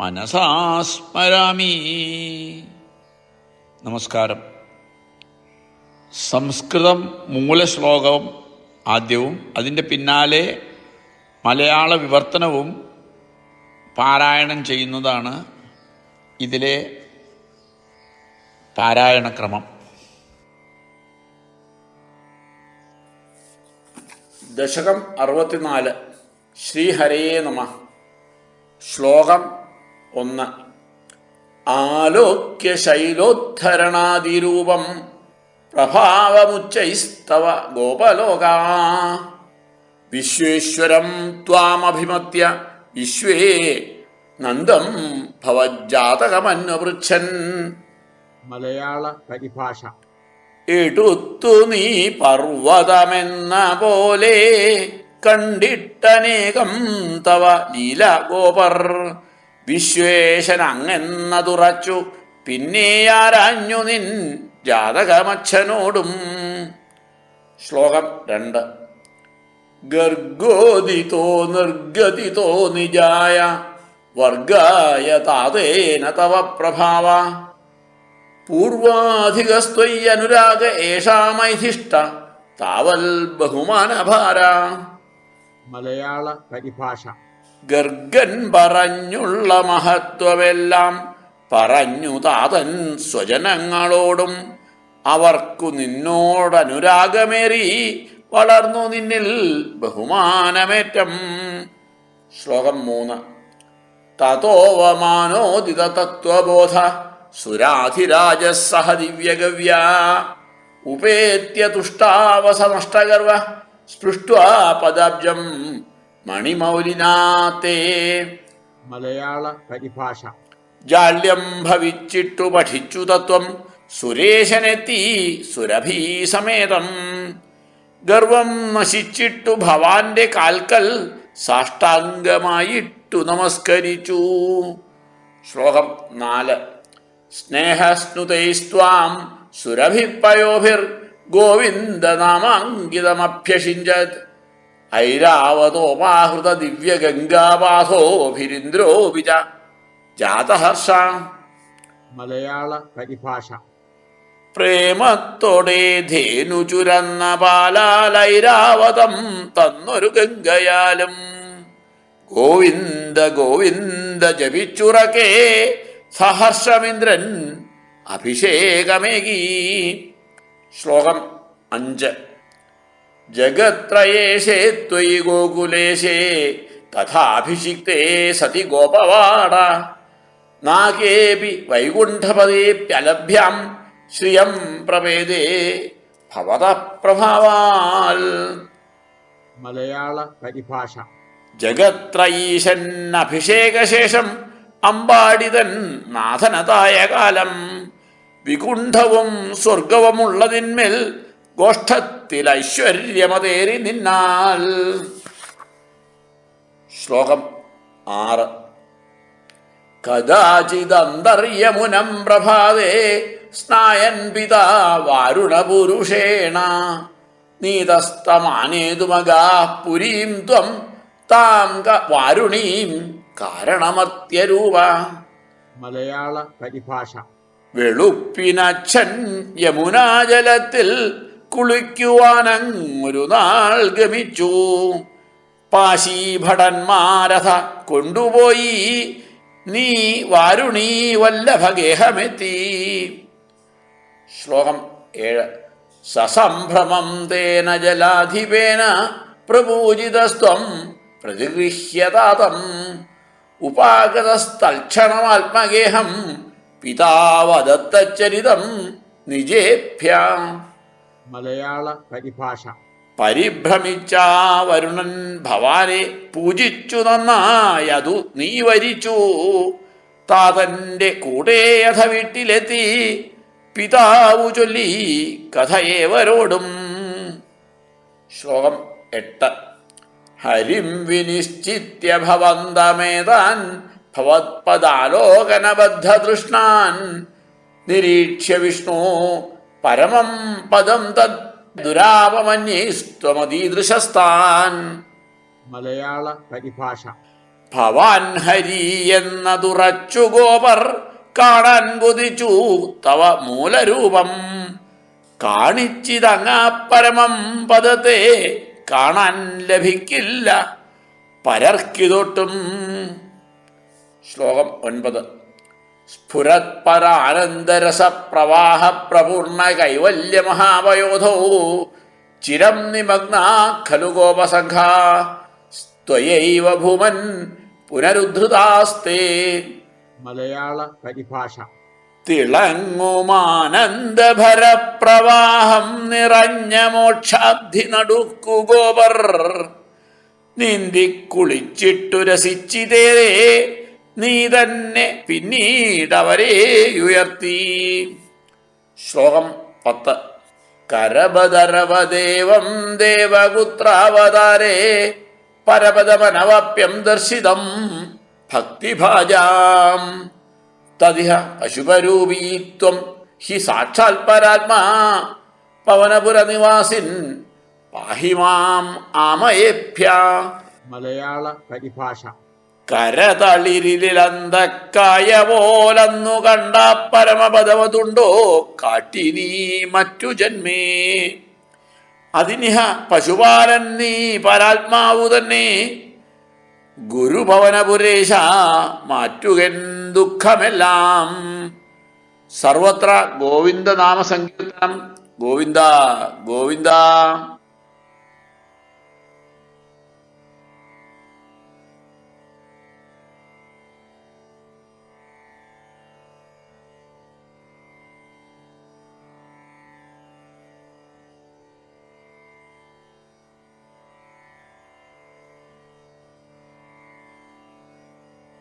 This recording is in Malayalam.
മനസാ സ്മരാമി നമസ്കാരം. സംസ്കൃതം മൂലശ്ലോകവും ആദ്യവും അതിന്റെ പിന്നാലെ മലയാള വിവർത്തനവും പാരായണം ചെയ്യുന്നതാണ് ഇതിലെ പാരായണക്രമം. ദശകം അറുപത്തിനാല് ശ്രീഹരയേ നമ. ശ്ലോകം ഒന്ന്. ആലോക്യ ശൈലോദ്ധരണാതിരൂപം പ്രഭാവമുച്ചൈസ്തവ ഗോപലോകാ. വിശ്വേശ്വരം ത്വാമഭിമത്യ വിശ്വേ നന്ദം ഭവജാതകമന്വപൃച്ഛൻ മലയാള പരിഭാഷ. എടുത്തു നീ പർവതമെന്ന പോലെ കണ്ടിട്ടനേകം തവ ലീലഗോപർ. വിശ്വേശൻ അങ്ങെന്നതുറച്ചു പിന്നെ ആരാഞ്ഞു നിൻ ജാതകമച്ഛനോടും. ശ്ലോകം രണ്ട്. ഗർഗോദിതോ നിർഗതിതോ നിജായ വർഗായ താതേന തവ പ്രഭാവ. പൂർവാധികസ്ത്വയ്യനുരാഗ ഏഷാമൈധിഷ്ട താവൽ ബഹുമാനഭാര. മലയാള പരിഭാഷ. ഗർഗൻ പറഞ്ഞുള്ള മഹത്വമെല്ലാം പറഞ്ഞു താതൻ സ്വജനങ്ങളോടും. അവർക്കു നിന്നോടനുരാഗമേറി വളർന്നു നിന്നിൽ ബഹുമാനമേറ്റം. ശ്ലോകം മൂന്ന്. തതോവമാനോദിത തത്വബോധ സുരാധിരാജസഹ ദിവ്യഗവ്യ. ഉപേത്യ തുഷ്ടാവസനഷ്ടഗർവ സ്പൃഷ്ട്വാ പദാബ്ജം. മണിമൗലിനാത്തേ മലയാള പരിഭാഷ. ജാല്യം ഭവിച്ചിട്ടു പഠിച്ചു തത്വം. സുരേശനെത്തി സുരഭീസമേതം. ഗർവം നശിച്ചിട്ടു ഭവാന്റെ കാൽക്കൽ സാഷ്ടാംഗമായിട്ടു നമസ്കരിച്ചു. ശ്ലോകം നാല്. സ്നേഹസ്നുതൈസ്ത്വാം സുരഭിപ്പയോഭിർ ഗോവിന്ദനാമാങ്കിതമഭ്യഷിഞ്ചത്. ഐരാവതോപാഹൃത ദിവ്യഗംഗാപാഥോഭിരിന്ദ്രോപി ച ജാതഹർഷ. മലയാള പരിഭാഷ. പ്രേമത്തോടെ ധേനു ചുരന്ന പാലാലൈരാവതം തന്നൊരു ഗംഗയാലും. ഗോവിന്ദ ഗോവിന്ദ ജപിച്ചുറക്കേ സഹർഷമിന്ദ്രൻ അഭിഷേകമേകി. ശ്ലോകം അഞ്ച്. ജഗത്രയേശേ ത്വയി ഗോകുലേശേ തഥാഭിഷിക്തേ സതി ഗോപവാട നാഗേപി വൈകുണ്ഠപദേപ്യലഭ്യം ശ്രിയം പ്രവേദേ ഭവത പ്രഭാവാൽ. മലയാള പരിഭാഷ. ജഗത്രയീശന്നഭിഷേകശേഷം അമ്പാടിതൻ നാഥനതായ കാലം വികുണ്ഠവും സ്വർഗവുമുള്ളതിന്മേൽ ഗോഷ്ഠത്തിൽ ഐശ്വര്യമതേറി നിന്നാൽ. ശ്ലോകം ആറ്. കഥാചിദന്തർയമുനം പ്രഭാതേ സ്നായൻ പിതാ വാരുണപുരുഷേണ. നീതസ്തമാനേതുമകാ പുരീം ത്വം താം വാരുണീം കാരണമത്യരൂപ. മലയാള പരിഭാഷ. വെളുപ്പിനച്ഛൻ യമുനാജലത്തിൽ കുളിക്കുവാനങ്ങൊരു നാൾ ഗമിച്ചു. പാശീഭടന്മാരഥ കൊണ്ടുപോയി. നീ വാരുണീ വല്ലഭഗേഹമെത്തി. ശ്ലോകം ഏഴ്. സസംഭ്രമം തേന ജലാധിപേന പ്രപൂജിതസ്ത്വം പ്രതിഗൃഹ്യതാതം. ഉപാഗതസ്തൽക്ഷണമാത്മഗേഹം പിതാവദത്തച്ചരിതം നിജേഭ്യ. മലയാള പരിഭാഷ. പരിഭ്രമിച്ച വരുണൻ ഭവാനെ പൂജിച്ചു നന്നായതു നീ വരിച്ചു. താതന്റെ കൂടെ അഥ വീട്ടിലെത്തി. പിതാവു ചൊല്ലി കഥയേവരോടും. ശ്ലോകം എട്ട്. ഹരിം വിനിശ്ചിത്യ ഭവന്തമേതാൻ ഭവത്പദാലോകനബദ്ധ തൃഷ്ണാൻ. നിരീക്ഷ്യ വിഷ്ണു പരമം പദം തദ് ദുരാപമന്യേസ്ത്വമതീദൃശസ്ഥാൻ. മലയാള പരിഭാഷ. ഭവാൻ ഹരി എന്നതുറച്ചു ഗോപർ കാണാൻ കൊതിച്ചു തവ മൂലരൂപം കാണിച്ചിതങ്ങാ പരമം പദത്തെ കാണാൻ ലഭിക്കില്ല. പരർക്കിതൊട്ടും. ശ്ലോകം ഒൻപത്. സ്ഫുരത്പരാനന്ദരസ പ്രവാഹ പ്രപൂർണ കൈവല്യ മഹാവയോധോ ചിരം നിമഗ്ന ഖലു ഗോപസഖ ത്വയൈവ ഭൂമൻ പുനരുദ്ധൃതാസ്തേ മലയാള പരിഭാഷ. തിളങ്ങുമാനന്ദഭരപ്രവാഹം നിറഞ്ഞ മോക്ഷാബ്ധി നടുക്കു ഗോപർ നീന്തി കുളിച്ചിട്ടു രസിച്ചിതേരേ നീ തന്നെ പിന്നീടവരെ ഉയർത്തി. ശ്ലോകം പത്ത്. കരപതരവദേവം ദേവപുത്രാവതാരേ പരപദമനവാപ്യം ദർശിതം ഭക്തിഭാജാം. തതിഹ പശുപരൂപീത്വം ഹി സാക്ഷാൽ പരാത്മാ പവനപുരനിവാസിൻ പാഹിമാം ആമയേഭ്യ. മലയാള പരിഭാഷ. കരതളിരിലന്തക്കായ പോലന്നു കണ്ട പരമപദവതുണ്ടോ കാട്ടിനീ മറ്റു ജന്മേ. അതിനിഹ പശുപാലൻ നീ പരാത്മാവു തന്നെ. ഗുരുഭവനപുരേശ മാറ്റുകൻ ദുഃഖമെല്ലാം. സർവത്ര ഗോവിന്ദ നാമസങ്കീർത്തനം ഗോവിന്ദ ഗോവിന്ദ.